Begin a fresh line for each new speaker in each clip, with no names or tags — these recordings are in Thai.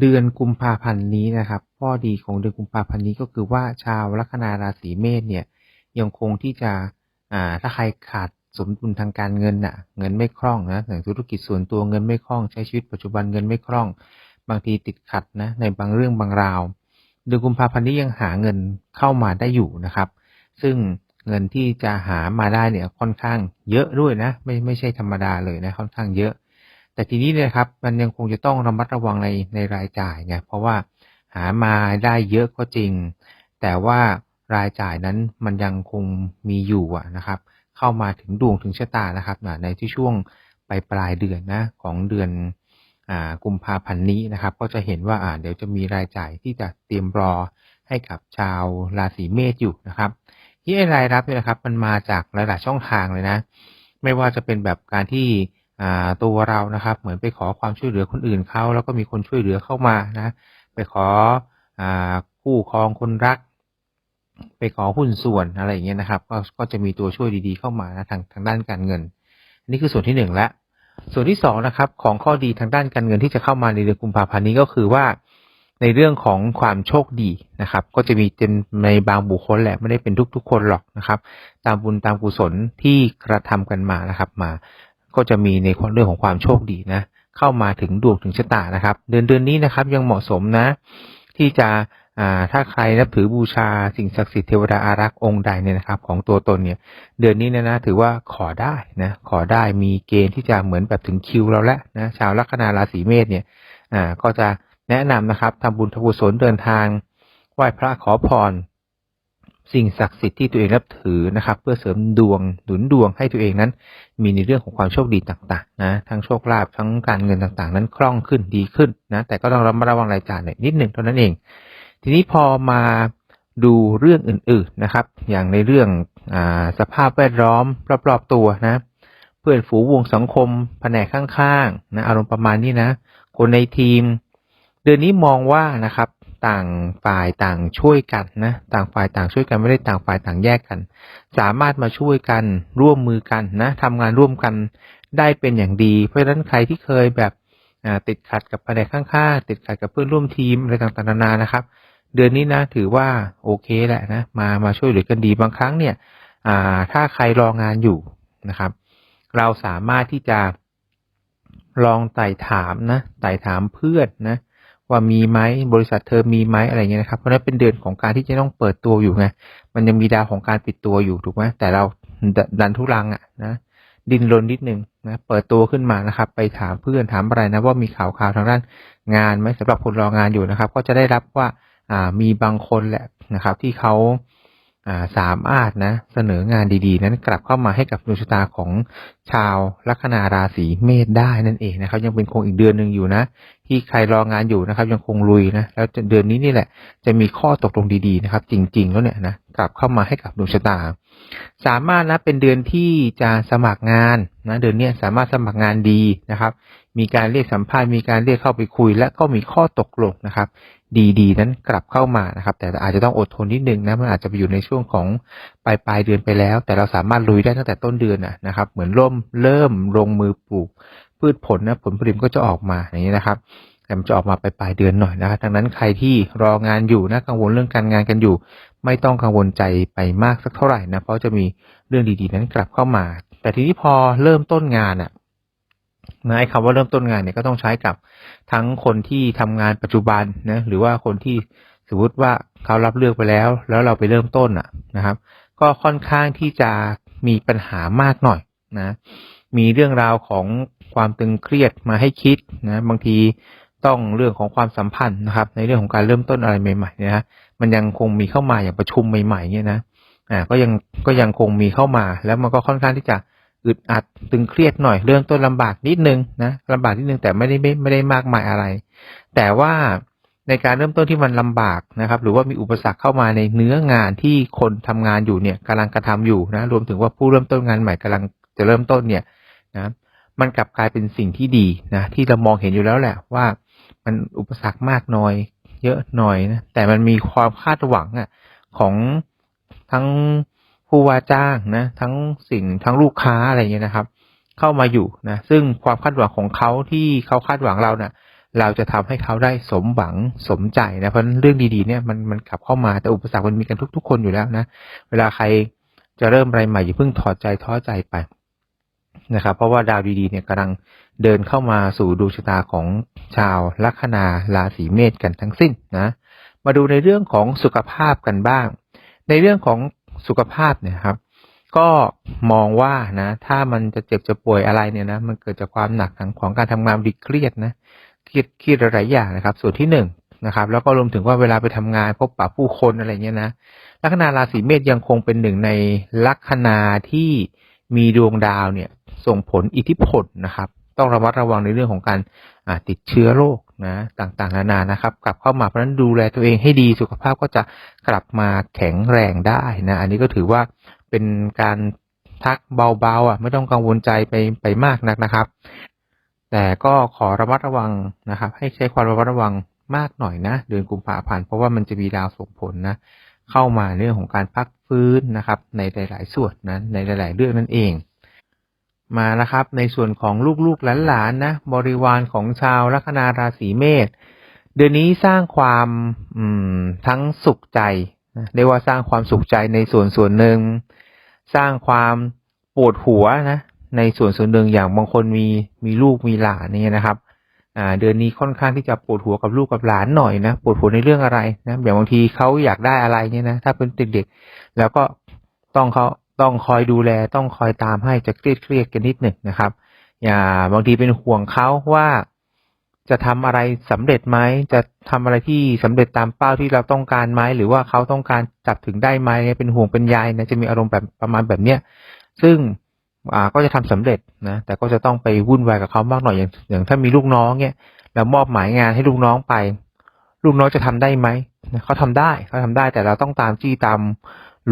เดือนกุมภาพันธ์นี้นะครับ ข้อดีของเดือนกุมภาพันธ์นี้ก็คือว่าชาวลัคนาราศีเมษเนี่ยยังคงที่จะอ่าถ้าใครขาดสมดุลทางการเงินน่ะ เงินไม่คล่องนะอย่างธุรกิจส่วนตัวเงินไม่คล่องใช้ชีวิตปัจจุบันเงินไม่คล่อง บางทีติดขัดนะในบางเรื่องบางราว เดือนกุมภาพันธ์นี้ยังหาเงินเข้ามาได้อยู่นะครับ ซึ่งเงินที่จะหามาได้เนี่ยค่อนข้างเยอะด้วยนะ ไม่ไม่ใช่ธรรมดาเลยนะค่อนข้างเยอะ แต่ทีนี้เนี่ยครับมันยังคงจะต้องระมัดระวังในในรายจ่ายไงเพราะว่าหามาได้เยอะก็จริง แต่ว่ารายจ่ายนั้นมันยังคงมีอยู่อะนะครับ เข้ามาถึงดวงถึงชะตานะครับในที่ช่วงปลายปลายเดือนนะของเดือนอกุมภาพันธ์นี้นะครับ ก็จะเห็นว่าเดี๋ยวจะมีรายจ่ายที่จะเตรียมรอให้กับชาวราศีเมษอยู่นะครับที่ไอ้รายรับเนี่ยนะครับ มันมาจากหลายๆช่องทางเลยนะ ไม่ว่าจะเป็นแบบการที่ ตัวเรานะครับ เหมือนไปขอความช่วยเหลือคนอื่นเขาแล้วก็มีคนช่วยเหลือเข้ามานะ ไปขออคู่ครองคนรัก ไปขอหุ้นส่วนอะไรอย่างเงี้ยนะครับ ก็ก็จะมีตัวช่วยดีๆเข้ามานะทางทางด้านการเงิน อันนี้คือส่วนที่หนึ่งและส่วนที่สองนะครับ ของข้อดีทางด้านการเงินที่จะเข้ามาในเดือนกุมภาพันธ์นี้ก็คือว่าในเรื่องของความโชคดีนะครับ ก็จะมีเป็นในบางบุคคลแหละไม่ได้เป็นทุกๆ คนหรอกนะครับ ตามบุญตามกุศลที่กระทำกันมานะครับ มา ก็จะมีในเรื่องของความโชคดีนะ เข้ามาถึงดวงถึงชะตานะครับ เดือนเดือนนี้นะครับยังเหมาะสมนะ ที่จะอ่าถ้าใครนับถือบูชาสิ่งศักดิ์สิทธิ์เทวดาอารักษ์องค์ใดเนี่ยนะครับ ของตัวตนเนี่ย เดือนนี้นยนะถือว่าขอได้นะขอได้มีเกณฑ์ที่จะเหมือนแบบถึงคิวเราแล้วนะชาวลัคนาราศีเมษเนี่ยอ่าก็จะแนะนำนะครับทำบุญทกุศลเดินทางไหว้พระขอพร สิ่งศักดิ์สิทธิ์ที่ตัวเองนับถือนะครับ เพื่อเสริมดวงหนุนดวงให้ตัวเองนั้น มีในเรื่องของความโชคดีต่างๆนะทั้งโชคลาภทั้งการเงินต่างๆ นั้นคล่องขึ้นดีขึ้นนะแต่ก็ต้องระมัดระวังรายจ่ายนิดหนึ่งเท่านั้นเอง ทีนี้พอมาดูเรื่องอื่นๆนะครับ อย่างในเรื่องอสภาพแวดล้อมรอบๆตัวนะ เพื่อนฝูงวงสังคมแผนกข้างๆนะอารมณ์ประมาณนี้นะ คนในทีม เดือนนี้มองว่านะครับ ต่างฝ่ายต่างช่วยกันนะต่างฝ่ายต่างช่วยกันไม่ได้ต่างฝ่ายต่างแยกกัน สามารถมาช่วยกันร่วมมือกันนะทำงานร่วมกันได้เป็นอย่างดี เพราะฉะนั้นใครที่เคยแบบติดขัดกับแผนกข้างๆติดขัดกับเพื่อนร่วมทีมอะไรต่างๆนานานะครับ เดือนนี้นะถือว่าโอเคแหละนะมามาช่วยเหลือกันดีบางครั้งเนี่ยถ้าใครรองานอยู่นะครับ เราสามารถที่จะลองไต่ถามนะไต่ถามเพื่อนนะ ว่ามีไหมบริษัทเธอมีไหมอะไรเงี้ยนะครับ เพราะนั้นเป็นเดือนของการที่จะต้องเปิดตัวอยู่ไงมันยังมีดาวของการปิดตัวอยู่ถูกไหมแต่เราดดันทุรังอะนะดินรนนิดนึงนะเปิดตัวขึ้นมานะครับ ไปถามเพื่อนถามอะไรนะว่ามีข่าวข่าวทางด้านงานไหมสำหรับคนรองานอยู่นะครับ ก็จะได้รับว่าอ่ามีบางคนแหละนะครับ ที่เขา สามารถนะเสนองานดีๆ นั้นกลับเข้ามาให้กับดวงชะตาของชาวลัคนาราศีเมษได้นั่นเองนะครับ ยังเป็นคงอีกเดือนหนึ่งอยู่นะ ที่ใครรองานอยู่นะครับ ยังคงลุยนะแล้วเดือนนี้นี่แหละ จะมีข้อตกลงดีๆนะครับ จริง ๆ แล้วเนี่ยนะกลับเข้ามาให้กับดวงชะตา สามารถนะเป็นเดือนที่จะสมัครงานนะเดือนนี้สามารถสมัครงานดีนะครับ มีการเรียกสัมภาษณ์มีการเรียกเข้าไปคุย และก็มีข้อตกลงนะครับ ดีๆ นั้นกลับเข้ามานะครับ แต่อาจจะต้องอดทนนิดนึงนะมันอาจจะไปอยู่ในช่วงของปลายปลายเดือนไปแล้ว แต่เราสามารถลุยได้ตั้งแต่ต้นเดือนนะครับ เหมือนร่มเริ่มลงมือปลูก พืชผลนะผลผลิตก็จะออกมาอย่างนี้นะครับแต่มันจะออกมาปลายปลายเดือนหน่อยนะครับดังนั้นใครที่รองานอยู่นะกังวลเรื่องการงานกันอยู่ ไม่ต้องกังวลใจไปมากสักเท่าไหร่นะเพราะจะมีเรื่องดีๆ นั้นกลับเข้ามา แต่ทีนี้พอเริ่มต้นงานอะ นะไอ้คำว่าเริ่มต้นงานเนี่ยก็ต้องใช้กับทั้งคนที่ทำงานปัจจุบันนะหรือว่าคนที่สมมติว่าเขารับเลือกไปแล้ว แล้วเราไปเริ่มต้นอะนะครับ ก็ค่อนข้างที่จะมีปัญหามากหน่อยนะ มีเรื่องราวของความตึงเครียดมาให้คิดนะบางทีต้องเรื่องของความสัมพันธ์นะครับ ในเรื่องของการเริ่มต้นอะไรใหม่ๆนยนะมันยังคงมีเข้ามาอย่างประชุมใหม่ๆเนี่ยนะอ่าก็ยังก็ยังคงมีเข้ามาแล้วมันก็ค่อนข้างที่จะ อึดอัดตึงเครียดหน่อยเริ่มต้นลำบากนิดนึงนะลำบากนิดนึงแต่ไม่ได้ไม่ไม่ได้มากมายอะไร แต่ว่าในการเริ่มต้นที่มันลำบากนะครับ หรือว่ามีอุปสรรคเข้ามาในเนื้องานที่คนทำงานอยู่เนี่ยกำลังกระทำอยู่นะรวมถึงว่าผู้เริ่มต้นงานใหม่กำลังจะเริ่มต้นเนี่ยนะมันกลับกลายเป็นสิ่งที่ดีนะที่เรามองเห็นอยู่แล้วแหละว่า มันอุปสรรคมากน้อย เยอะหน่อยนะแต่มันมีความคาดหวังอะของทั้ง ผู้ว่าจ้างนะทั้งสิ่งทั้งลูกค้าอะไรเงี้ยนะครับ เข้ามาอยู่นะซึ่งความคาดหวังของเขาที่เขาคาดหวังเราเนะ่ะเราจะทำให้เขาได้สมหวังสมใจนะเพราะเรื่องดีๆเนี่ยมันมันกลับเข้ามาแต่อุปสรรคมันมีกันทุก ๆ คนอยู่แล้วนะ เวลาใครจะเริ่มอะไรใหม่อย่าเพิ่งถอดใจท้อใจไปนะครับ เพราะว่าดาวดีๆเนี่ยกำลังเดินเข้ามาสู่ดวงชะตาของชาวลัคนาราศีเมษกันทั้งสิ้นนะ มาดูในเรื่องของสุขภาพกันบ้าง ในเรื่องของ สุขภาพเนี่ยครับ ก็มองว่านะ ถ้ามันจะเจ็บจะป่วยอะไรเนี่ยนะ มันเกิดจากความหนักของการทำงานดิเครียดนะเครียดเครียดหลายอย่างนะครับ ส่วนที่หนึ่งนะครับ แล้วก็รวมถึงว่าเวลาไปทำงานพบปะผู้คนอะไรเงี้ยนะลัคนาราศีเมษยังคงเป็นหนึ่งในลัคนาที่มีดวงดาวเนี่ย ส่งผลอิทธิพลนะครับ ต้องระมัดระวังในเรื่องของการติดเชื้อโรค นะต่างๆ นานานะครับ กลับเข้ามาเพราะนั้นดูแลตัวเองให้ดีสุขภาพก็จะกลับมาแข็งแรงได้นะอันนี้ก็ถือว่าเป็นการทักเบาๆอะไม่ต้องกังวลใจไปไปมากนักนะครับ แต่ก็ขอระมัดระวังนะครับ ให้ใช้ความระมัดระวังมากหน่อยนะเดือนกุมภาพันธ์เพราะว่ามันจะมีดาวส่งผลนะเข้ามาเรื่องของการพักฟื้นนะครับ ในหลาย ๆ ส่วนนะในหลาย ๆ เรื่องนั่นเอง มานะครับ ในส่วนของลูกๆหลานๆนะบริวารของชาวลัคนาราศีเมษเดือนนี้สร้างความทั้งสุขใจนะเรียกว่าสร้างความสุขใจในส่วนส่วนหนึ่ง สร้างความปวดหัวนะ ในส่วนส่วนหนึ่งอย่างบางคนมีมีลูกมีหลานเนี่ยนะครับ อ่า เดือนนี้ค่อนข้างที่จะปวดหัวกับลูกกับหลานหน่อยนะปวดหัวในเรื่องอะไรนะอย่างบางทีเขาอยากได้อะไรเนี่ยนะถ้าเป็นเด็กๆแล้วก็ต้องเขา ต้องคอยดูแลต้องคอยตามให้จะเครียดเครียดกันนิดหนึ่งนะครับ อย่าบางทีเป็นห่วงเขาว่าจะทำอะไรสำเร็จไหมจะทำอะไรที่สำเร็จตามเป้าที่เราต้องการไหมหรือว่าเขาต้องการจับถึงได้ไหมเป็นห่วงเป็นใยนะจะมีอารมณ์แบบประมาณแบบเนี้ยซึ่งอ่าก็จะทำสำเร็จนะแต่ก็จะต้องไปวุ่นวายกับเขามากหน่อยอย่างอย่างถ้ามีลูกน้องเนี่ยแล้วมอบหมายงานให้ลูกน้องไป ลูกน้องจะทำได้ไหมเขาทำได้เขาทำได้แต่เราต้องตามจี้ตาม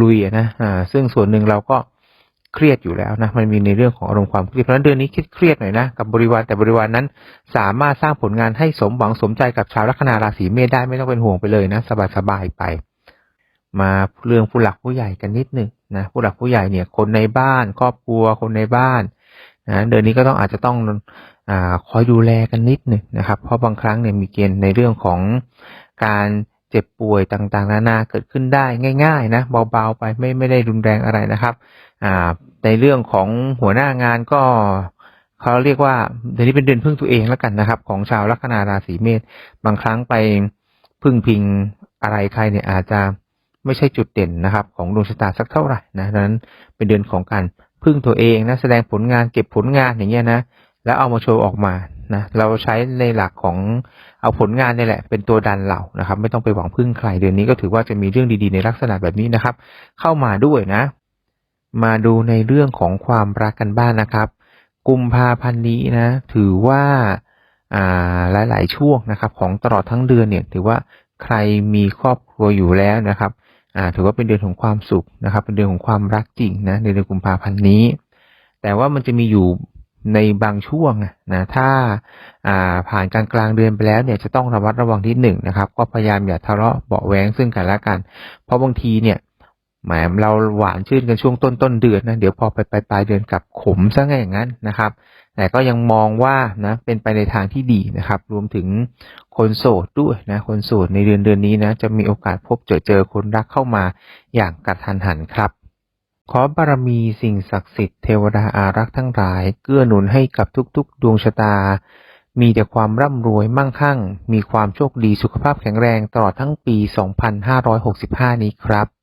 ลุยนะอ่าซึ่งส่วนหนึ่งเราก็เครียดอยู่แล้วนะมันมีในเรื่องของอารมณ์ความเครียดเพราะนั้นเดือนนี้คิดเครียดหน่อยนะกับบริวารแต่บริวารนั้น สามารถสร้างผลงานให้สมหวังสมใจกับชาวลัคนาราศีเมษได้ไม่ต้องเป็นห่วงไปเลยนะสบายๆไป มาเรื่องผู้หลักผู้ใหญ่กันนิดหนึ่งนะผู้หลักผู้ใหญ่เนี่ย คนในบ้าน ครอบครัวคนในบ้านนะเดือนนี้ก็ต้องอาจจะต้องอคอยดูแลกันนิดหนึ่งนะครับ เพราะบางครั้งเนี่ยมีเกณฑ์ในเรื่องของการ เจ็บป่วยต่างๆ นานาเกิดขึ้นได้ง่าย ๆ นะเบาๆไปไม่ไม่ได้รุนแรงอะไรนะครับอ่าในเรื่องของหัวหน้างานก็เขาเรียกว่าเดือนนี้เป็นเดือนพึ่งตัวเองแล้วกันนะครับ ของชาวลัคนาราศีเมษบางครั้งไปพึ่งพิงอะไรใครเนี่ยอาจจะไม่ใช่จุดเด่นนะครับ ของดวงชะตาสักเท่าไหร่นะนั้นเป็นเดือนของการพึ่งตัวเองนะแสดงผลงานเก็บผลงานอย่างเงี้ยนะ แล้วเอามาโชว์ออกมา นะเราใช้ในหลักของเอาผลงานนี่แหละ เป็นตัวดันเรานะครับ ไม่ต้องไปหวังพึ่งใครเดือนนี้ก็ถือว่าจะมีเรื่องดีๆในลักษณะแบบนี้นะครับ เข้ามาด้วยนะ มาดูในเรื่องของความรักกันบ้านนะครับ กุมภาพันธ์นี้นะ ถือว่าอ่าหลายๆช่วงนะครับ ของตลอดทั้งเดือนเนี่ย ถือว่าใครมีครอบครัวอยู่แล้วนะครับอ่าถือว่าเป็นเดือนของความสุขนะครับ เป็นเดือนของความรักจริงนะในเดือนกุมภาพันธ์นี้ แต่ว่ามันจะมีอยู่ ในบางช่วงนะถ้าผ่านการกลางเดือนไปแล้วเนี่ยจะต้องระมัดระวังที่หนึ่งนะครับ ก็พยายามอย่าทะเลาะเบาแวงซึ่งกันและกัน เพราะบางทีเนี่ยแหมเราหวานชื่นกันช่วงต้นต้นเดือนนะเดี๋ยวพอไปปลายปลายเดือนกับขมซะง่ายอย่างนั้นนะครับ แต่ก็ยังมองว่านะเป็นไปในทางที่ดีนะครับ รวมถึงคนโสดด้วยนะคนโสดในเดือนเดือนนี้นะจะมีโอกาสพบเจอเจอคนรักเข้ามาอย่างกระทันหันครับ ขอบารมีสิ่งศักดิ์สิทธิ์เทวดาอารักษ์ทั้งหลาย เกื้อหนุนให้กับทุกๆ ดวงชะตา มีแต่ความร่ำรวยมั่งคั่ง มีความโชคดีสุขภาพแข็งแรงตลอดทั้งปี 2565 นี้ครับ